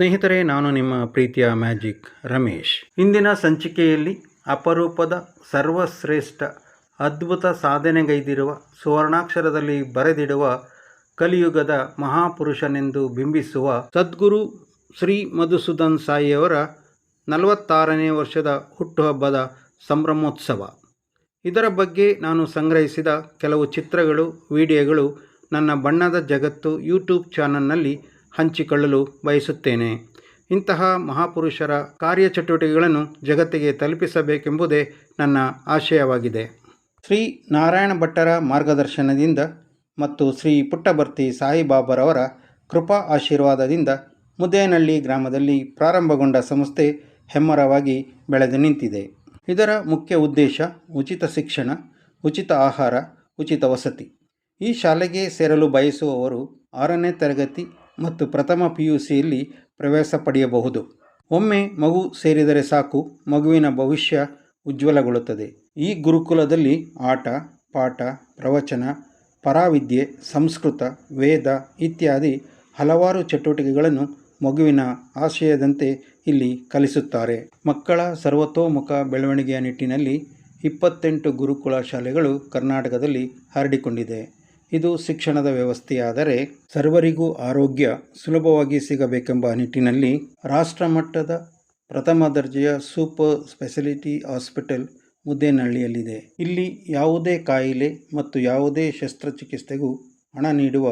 ಸ್ನೇಹಿತರೆ, ನಾನು ನಿಮ್ಮ ಪ್ರೀತಿಯ ಮ್ಯಾಜಿಕ್ ರಮೇಶ್. ಇಂದಿನ ಸಂಚಿಕೆಯಲ್ಲಿ ಅಪರೂಪದ ಸರ್ವಶ್ರೇಷ್ಠ, ಅದ್ಭುತ ಸಾಧನೆಗೈದಿರುವ, ಸುವರ್ಣಾಕ್ಷರದಲ್ಲಿ ಬರೆದಿಡುವ, ಕಲಿಯುಗದ ಮಹಾಪುರುಷನೆಂದು ಬಿಂಬಿಸುವ ಸದ್ಗುರು ಶ್ರೀ ಮಧುಸೂದನ್ ಸಾಯಿಯವರ ನಲವತ್ತಾರನೇ ವರ್ಷದ ಹುಟ್ಟುಹಬ್ಬದ ಸಂಭ್ರಮೋತ್ಸವ. ಇದರ ಬಗ್ಗೆ ನಾನು ಸಂಗ್ರಹಿಸಿದ ಕೆಲವು ಚಿತ್ರಗಳು, ವಿಡಿಯೋಗಳು ನನ್ನ ಬಣ್ಣದ ಜಗತ್ತು ಯೂಟ್ಯೂಬ್ ಚಾನಲ್ನಲ್ಲಿ ಹಂಚಿಕೊಳ್ಳಲು ಬಯಸುತ್ತೇನೆ. ಇಂತಹ ಮಹಾಪುರುಷರ ಕಾರ್ಯಚಟುವಟಿಕೆಗಳನ್ನು ಜಗತ್ತಿಗೆ ತಲುಪಿಸಬೇಕೆಂಬುದೇ ನನ್ನ ಆಶಯವಾಗಿದೆ. ಶ್ರೀ ನಾರಾಯಣ ಭಟ್ಟರ ಮಾರ್ಗದರ್ಶನದಿಂದ ಮತ್ತು ಶ್ರೀ ಪುಟ್ಟಭರ್ತಿ ಸಾಯಿಬಾಬರವರ ಕೃಪಾ ಆಶೀರ್ವಾದದಿಂದ ಮುದ್ದೇನಹಳ್ಳಿ ಗ್ರಾಮದಲ್ಲಿ ಪ್ರಾರಂಭಗೊಂಡ ಸಂಸ್ಥೆ ಹೆಮ್ಮರವಾಗಿ ಬೆಳೆದು ನಿಂತಿದೆ. ಇದರ ಮುಖ್ಯ ಉದ್ದೇಶ ಉಚಿತ ಶಿಕ್ಷಣ, ಉಚಿತ ಆಹಾರ, ಉಚಿತ ವಸತಿ. ಈ ಶಾಲೆಗೆ ಸೇರಲು ಬಯಸುವವರು ಆರನೇ ತರಗತಿ ಮತ್ತು ಪ್ರಥಮ ಪಿ ಯು ಸಿಯಲ್ಲಿ ಪ್ರವೇಶ ಪಡೆಯಬಹುದು. ಒಮ್ಮೆ ಮಗು ಸೇರಿದರೆ ಸಾಕು, ಮಗುವಿನ ಭವಿಷ್ಯ ಉಜ್ವಲಗೊಳ್ಳುತ್ತದೆ. ಈ ಗುರುಕುಲದಲ್ಲಿ ಆಟ, ಪಾಠ, ಪ್ರವಚನ, ಪರಾವಿದ್ಯೆ, ಸಂಸ್ಕೃತ, ವೇದ ಇತ್ಯಾದಿ ಹಲವಾರು ಚಟುವಟಿಕೆಗಳನ್ನು ಮಗುವಿನ ಆಶಯದಂತೆ ಇಲ್ಲಿ ಕಲಿಸುತ್ತಾರೆ. ಮಕ್ಕಳ ಸರ್ವತೋಮುಖ ಬೆಳವಣಿಗೆಯ ನಿಟ್ಟಿನಲ್ಲಿ ಇಪ್ಪತ್ತೆಂಟು ಗುರುಕುಲ ಶಾಲೆಗಳು ಕರ್ನಾಟಕದಲ್ಲಿ ಹರಡಿಕೊಂಡಿದೆ. ಇದು ಶಿಕ್ಷಣದ ವ್ಯವಸ್ಥೆಯಾದರೆ ಸರ್ವರಿಗೂ ಆರೋಗ್ಯ ಸುಲಭವಾಗಿ ಸಿಗಬೇಕೆಂಬ ನಿಟ್ಟಿನಲ್ಲಿ ರಾಷ್ಟ್ರಮಟ್ಟದ ಪ್ರಥಮ ದರ್ಜೆಯ ಸೂಪರ್ ಸ್ಪೆಷಾಲಿಟಿ ಹಾಸ್ಪಿಟಲ್ ಮುದ್ದೇನಹಳ್ಳಿಯಲ್ಲಿದೆ. ಇಲ್ಲಿ ಯಾವುದೇ ಕಾಯಿಲೆ ಮತ್ತು ಯಾವುದೇ ಶಸ್ತ್ರಚಿಕಿತ್ಸೆಗೂ ಹಣ ನೀಡುವ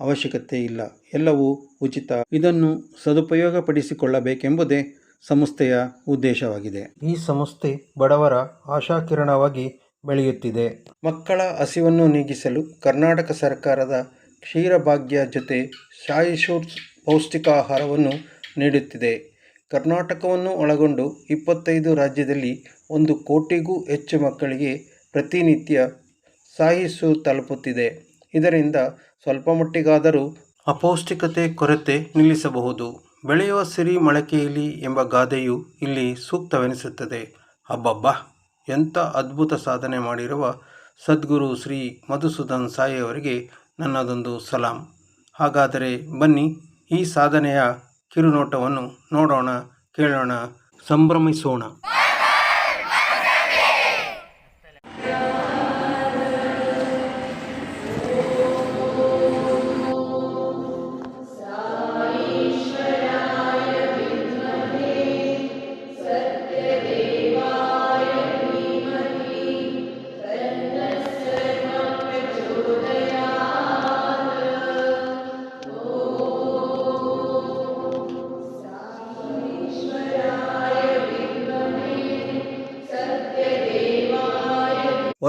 ಅವಶ್ಯಕತೆ ಇಲ್ಲ. ಎಲ್ಲವೂ ಉಚಿತ. ಇದನ್ನು ಸದುಪಯೋಗಪಡಿಸಿಕೊಳ್ಳಬೇಕೆಂಬುದೇ ಸಂಸ್ಥೆಯ ಉದ್ದೇಶವಾಗಿದೆ. ಈ ಸಂಸ್ಥೆ ಬಡವರ ಆಶಾಕಿರಣವಾಗಿ ಬೆಳೆಯುತ್ತಿದೆ. ಮಕ್ಕಳ ಹಸಿವನ್ನು ನೀಗಿಸಲು ಕರ್ನಾಟಕ ಸರ್ಕಾರದ ಕ್ಷೀರಭಾಗ್ಯ ಜೊತೆ ಶಾಯಿ ಪೌಷ್ಟಿಕ ಆಹಾರವನ್ನು ನೀಡುತ್ತಿದೆ. ಕರ್ನಾಟಕವನ್ನು ಒಳಗೊಂಡು ಇಪ್ಪತ್ತೈದು ರಾಜ್ಯದಲ್ಲಿ ಒಂದು ಕೋಟಿಗೂ ಹೆಚ್ಚು ಮಕ್ಕಳಿಗೆ ಪ್ರತಿನಿತ್ಯ ಸಾಯಿಸು ತಲುಪುತ್ತಿದೆ. ಇದರಿಂದ ಸ್ವಲ್ಪ ಮಟ್ಟಿಗಾದರೂ ಅಪೌಷ್ಟಿಕತೆ ಕೊರತೆ ನಿಲ್ಲಿಸಬಹುದು. ಬೆಳೆಯುವ ಸಿರಿ ಮೊಳಕೆಯಲ್ಲಿ ಎಂಬ ಗಾದೆಯು ಇಲ್ಲಿ ಸೂಕ್ತವೆನಿಸುತ್ತದೆ. ಅಬ್ಬಬ್ಬಾ! ಎಂಥ ಅದ್ಭುತ ಸಾಧನೆ ಮಾಡಿರುವ ಸದ್ಗುರು ಶ್ರೀ ಮಧುಸೂದನ್ ಸಾಯಿ ಅವರಿಗೆ ನನ್ನದೊಂದು ಸಲಾಂ. ಹಾಗಾದರೆ ಬನ್ನಿ ಈ ಸಾಧನೆಯ ಕಿರುನೋಟವನ್ನು ನೋಡೋಣ, ಕೇಳೋಣ, ಸಂಭ್ರಮಿಸೋಣ.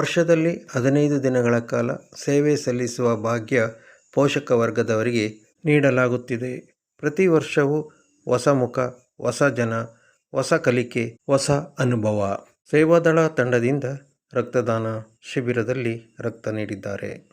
ವರ್ಷದಲ್ಲಿ ಹದಿನೈದು ದಿನಗಳ ಕಾಲ ಸೇವೆ ಸಲ್ಲಿಸುವ ಭಾಗ್ಯ ಪೋಷಕ ವರ್ಗದವರಿಗೆ ನೀಡಲಾಗುತ್ತಿದೆ. ಪ್ರತಿ ವರ್ಷವೂ ಹೊಸ ಮುಖ, ಹೊಸ ಜನ, ಹೊಸ ಕಲಿಕೆ, ಹೊಸ ಅನುಭವ. ಸೇವಾದಳ ತಂಡದಿಂದ ರಕ್ತದಾನ ಶಿಬಿರದಲ್ಲಿ ರಕ್ತ ನೀಡಿದ್ದಾರೆ.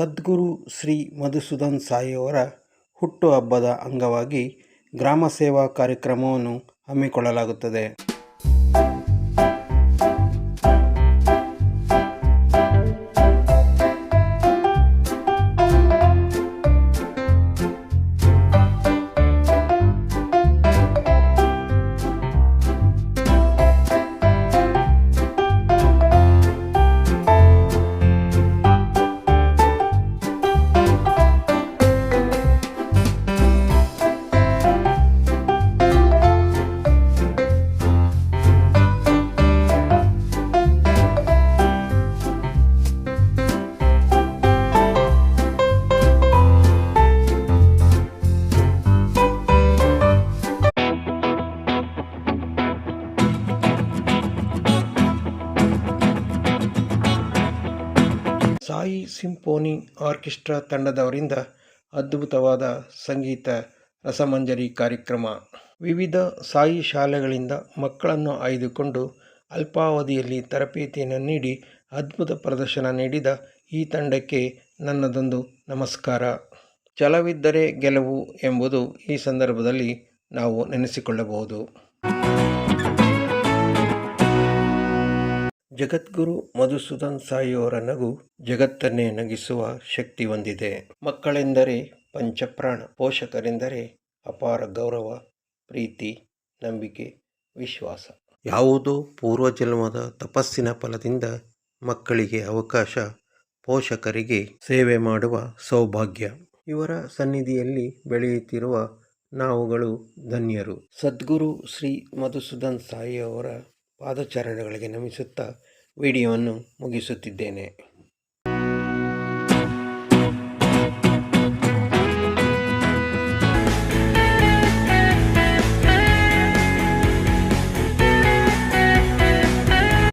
ಸದ್ಗುರು ಶ್ರೀ ಮಧುಸೂದನ್ ಸಾಯಿಯವರ ಹುಟ್ಟುಹಬ್ಬದ ಅಂಗವಾಗಿ ಗ್ರಾಮ ಸೇವಾ ಕಾರ್ಯಕ್ರಮವನ್ನು ಹಮ್ಮಿಕೊಳ್ಳಲಾಗುತ್ತದೆ. ಸಿಂಫೋನಿ ಆರ್ಕೆಸ್ಟ್ರಾ ತಂಡದವರಿಂದ ಅದ್ಭುತವಾದ ಸಂಗೀತ ರಸಮಂಜರಿ ಕಾರ್ಯಕ್ರಮ. ವಿವಿಧ ಸಾಯಿ ಶಾಲೆಗಳಿಂದ ಮಕ್ಕಳನ್ನು ಆಯ್ದುಕೊಂಡು ಅಲ್ಪಾವಧಿಯಲ್ಲಿ ತರಬೇತಿಯನ್ನು ನೀಡಿ ಅದ್ಭುತ ಪ್ರದರ್ಶನ ನೀಡಿದ ಈ ತಂಡಕ್ಕೆ ನನ್ನದೊಂದು ನಮಸ್ಕಾರ. ಛಲವಿದ್ದರೆ ಗೆಲುವು ಎಂಬುದು ಈ ಸಂದರ್ಭದಲ್ಲಿ ನಾವು ನೆನೆಸಿಕೊಳ್ಳಬಹುದು. ಜಗದ್ಗುರು ಮಧುಸೂದನ್ ಸಾಯಿಯವರ ನಗು ಜಗತ್ತನ್ನೇ ನಗಿಸುವ ಶಕ್ತಿ ಹೊಂದಿದೆ. ಮಕ್ಕಳೆಂದರೆ ಪಂಚಪ್ರಾಣ, ಪೋಷಕರೆಂದರೆ ಅಪಾರ ಗೌರವ, ಪ್ರೀತಿ, ನಂಬಿಕೆ, ವಿಶ್ವಾಸ. ಯಾವುದೋ ಪೂರ್ವಜನ್ಮದ ತಪಸ್ಸಿನ ಫಲದಿಂದ ಮಕ್ಕಳಿಗೆ ಅವಕಾಶ, ಪೋಷಕರಿಗೆ ಸೇವೆ ಮಾಡುವ ಸೌಭಾಗ್ಯ. ಇವರ ಸನ್ನಿಧಿಯಲ್ಲಿ ಬೆಳೆಯುತ್ತಿರುವ ನಾವುಗಳು ಧನ್ಯರು. ಸದ್ಗುರು ಶ್ರೀ ಮಧುಸೂದನ್ ಸಾಯಿ ಅವರ ಪಾದಚರಣೆಗಳಿಗೆ ನಮಿಸುತ್ತಾ ವಿಡಿಯೋವನ್ನು ಮುಗಿಸುತ್ತಿದ್ದೇನೆ.